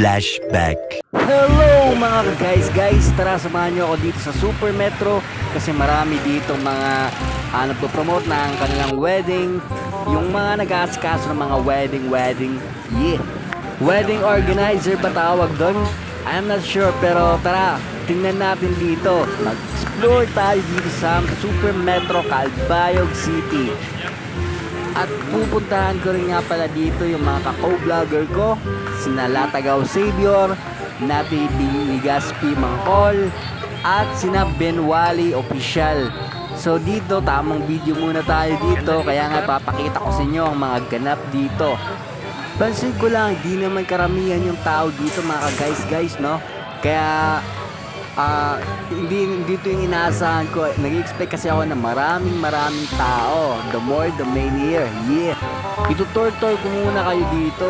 Flashback. Hello mga guys guys Tara samahan nyo ako dito sa Super Metro Kasi marami dito mga uh, Nagpo-promote ng kanilang wedding. Yung mga nag-aasikaso ng mga wedding wedding Yeah. Wedding organizer ba tawag doon? I'm not sure pero tara Tingnan natin dito. Mag-explore tayo dito sa Super Metro Calbayog City at pupuntahan ko rin nga pala dito yung mga kako-vlogger ko, sina Latagaw Savior, Napi Ligaspi Mangkol, at sina Benwali Official. So dito, tamang video muna tayo dito, kaya nga papakita ko sa inyo ang mga ganap dito. Pansin ko lang, di naman karamihan yung tao dito mga guys guys no? Kaya Ah, hindi dito yung inaasahan ko. Nag-expect kasi ako na maraming maraming tao. The more, the merrier. Yeah. Itutor-tor ko muna kayo dito.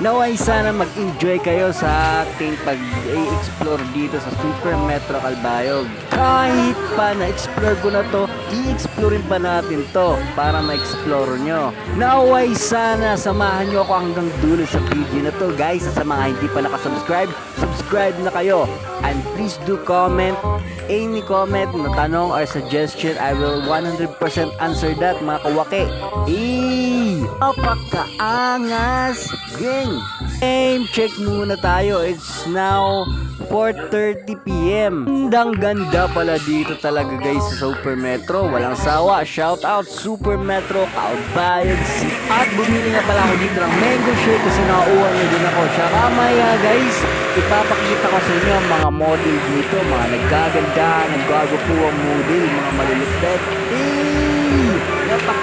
Naway sana mag-enjoy kayo sa ating pag-explore dito sa Super Metro Calbayog. Kahit pa na-explore ko na to, i-explore pa natin to para ma-explore nyo. Naway sana samahan nyo ako hanggang dulo sa video na to guys. Sa mga hindi pa nakasubscribe, subscribe na kayo. And please do comment any comment na tanong or suggestion. I will 100% answer that mga kawaki. Eh, apakaangas. Gang. Game check muna tayo. It's now 4.30pm. Gandang ganda pala dito talaga guys sa Super Metro. Walang sawa. Shout out Super Metro City. At bumili nga pala ako dito ng mango shake kasi nakauha na din ako. Siya kamaya guys. Ipapakita ko sa inyo ang mga model dito. Mga naggaganda, naggago ang model. Mga malulupet. Eh! Napakaangas!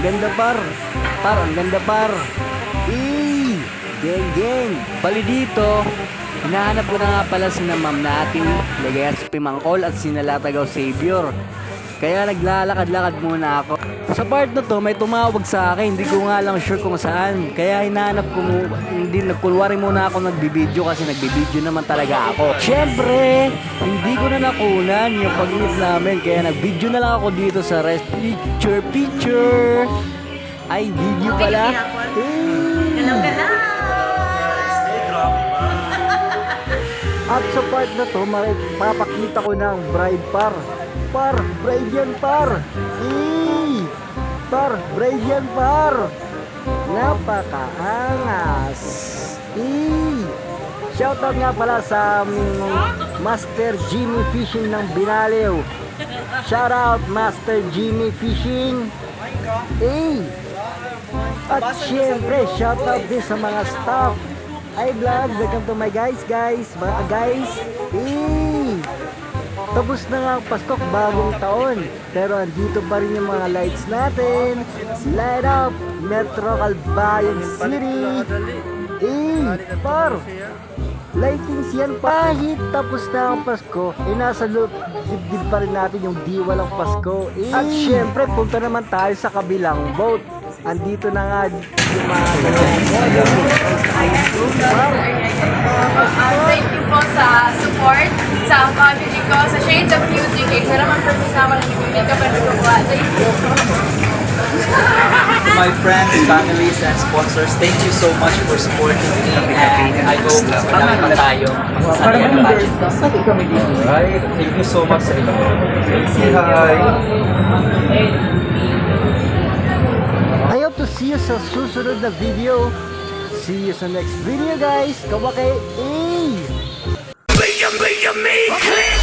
Ang ganda par. Par, ang ganda par. Eh! Geng, geng. Bali dito, hinahanap ko na nga pala si na Ma'am natin, Legas Pimangkol at si Nalatagaw Savior. Kaya naglalakad-lakad muna ako. Sa part na to, may tumawag sa akin. Hindi ko nga lang sure kung saan. Kaya hinahanap ko mo, hindi nagkulwari muna ako nagbibideo kasi nagbibideo naman talaga ako. Siyempre, hindi ko na nakunan yung pag-meet namin. Kaya nag-video na lang ako dito sa rest picture picture. Ay, video pala. Eh. Galaw-galaw! At sa part na to, mari- papakita ko ng bride par. Par, bride yan par. Eh, par, bride yan par. Napakaangas. Eh, shoutout nga pala sa mm, Master Jimmy Fishing ng Binaliw. Shoutout Master Jimmy Fishing. Eh, at syempre, shoutout din sa mga staff. Hi vlog, welcome to my guys guys, mga guys. Eh, tapos na nga ang Pasko, bagong taon. Pero andito pa rin yung mga lights natin. Light up, Metro Calbayog City. Eh, par, lightings yan kahit tapos na ang Pasko, eh nasa loob dibdib pa rin natin yung di walang Pasko. Eh. At syempre, punta naman tayo sa kabilang boat. Andito na nga yung mga sa family ko, sa Shades of Beauty Cake. Sa naman po kasama ng beauty ka pa nagkukuha. Thank you. to my friends, families, and sponsors, thank you so much for supporting me. And I hope marami pa tayo sa next batch. Alright, thank you so much sa inyo. Say hi. I hope to see you sa susunod na video. See you sa next video guys. Kawakay, eh! you mean? Okay. clean.